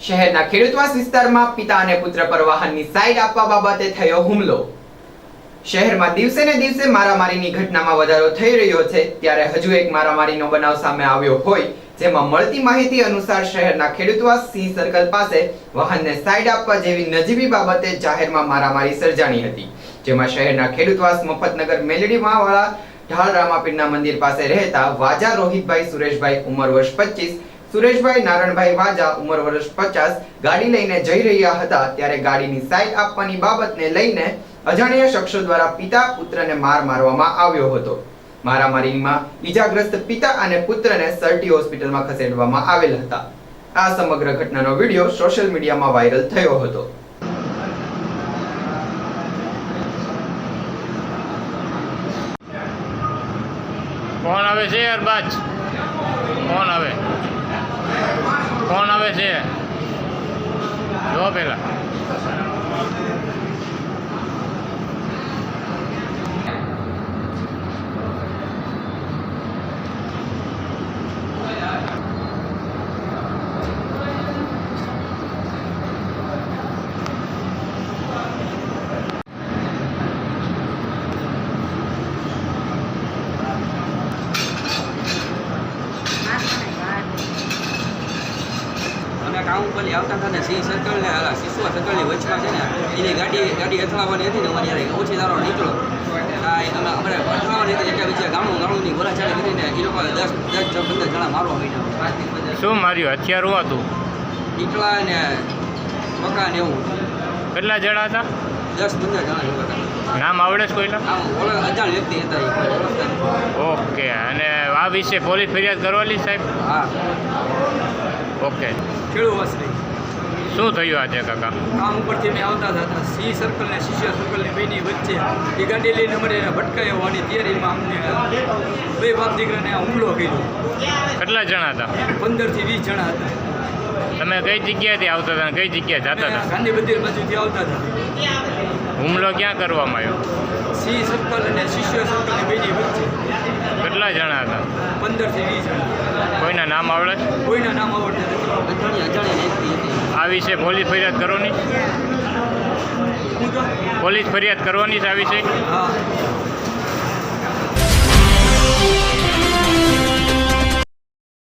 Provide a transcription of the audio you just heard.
શહેરના ખેડૂતવાસ વિસ્તારમાં પિતા અને પુત્ર પર વાહનની સાઈડ આપવા બાબતે થયો હુમલો. શહેરમાં દિવસે ને દિવસે મારામારીની ઘટનામાં વધારો થઈ રહ્યો છે. ત્યારે હજુ એક મારામારીનો બનાવ સામે આવ્યો હોય, જેમાં મળતી માહિતી અનુસાર શહેરના ખેડૂતવાસ સી સર્કલ પાસે વાહનને સાઈડ આપવા જેવી નજીવી બાબતે જાહેરમાં મારામારી સર્જાણી હતી, જેમાં શહેરના ખેડૂતવાસ મફતનગર મેલડીમાં વાળા ઢાળ રામાપીરના મંદિર પાસે રહેતા વાજા રોહિતભાઈ સુરેશભાઈ ઉંમર વર્ષ પચીસ સુરેશભાઈ નારણભાઈ વાજા ઉંમર વર્ષ પચાસ, ગાડી લઈને જઈ રહ્યા હતા ત્યારે ગાડીની સાઈડ આપવાની બાબતને લઈને અજાણ્યા શખ્સો દ્વારા પિતા પુત્રને માર મારવામાં આવ્યો હતો. મારામારીમાં ઈજાગ્રસ્ત પિતા અને પુત્રને સરટી હોસ્પિટલમાં ખસેડવામાં આવેલ હતા. આ સમગ્ર ઘટનાનો વીડિયો સોશિયલ મીડિયામાં વાયરલ થયો હતો. કોણ આવે છે યાર, બાજ. કોણ આવે. કોણ આવે છે? જો પેલા અમે આવતા હતા ને સિંહ સર્કલ ને અલા સિસુઆ સર્કલની વચમાં છે ને એની ગાડી ગાડી અથડાવવાની હતી ને અમારી યારે ઓછી દારો નીકળો. અમે અમારે અથડાવવાની હતી એટલે બીજા ગામડું ગામડુંની બોલાચાલી કરીને એ લોકો દસ દસ પંદર જણા મારવા માંડ્યા. શું માર્યું? હથિયાર હતું? નીકળા ને મકાન એવું. કેટલા જણા હતા? દસ પંદર જણા નામ આવડે છે કોઈના. ઓકે અને આ વિશે પોલીસ ફરિયાદ કરવાની સાહેબ? હા. ઓકે. ખેડૂત વસરી. શું થયું આજે કાકા? કામ ઉપરથી મેં આવતા હતા સી સર્કલ ને શિષ્ય સર્કલની બેની વચ્ચે. એ ગાડી લઈને અમારે એને ભટકાઈ આવવાની તૈયારીમાં અમને બે બાપ દીકરાને હુમલો કર્યો. કેટલા જણા હતા? પંદરથી વીસ જણા હતા. તમે કઈ જગ્યાએથી આવતા હતા કઈ જગ્યાએ જતા હતા? ગાંધી મંદિર બાજુથી આવતા હતા. હુમલો ક્યાં કરવામાં આવ્યો? સી સર્કલ અને શિષ્ય સર્કલની બેની વચ્ચે. કેટલા જણા હતા? પંદરથી વીસ કોઈના નામ આવડે? છે કોઈના નામ આવડતા આ વિશે પોલીસ ફરિયાદ કરવાની? પોલીસ ફરિયાદ કરવાની છે આ વિશે? હા.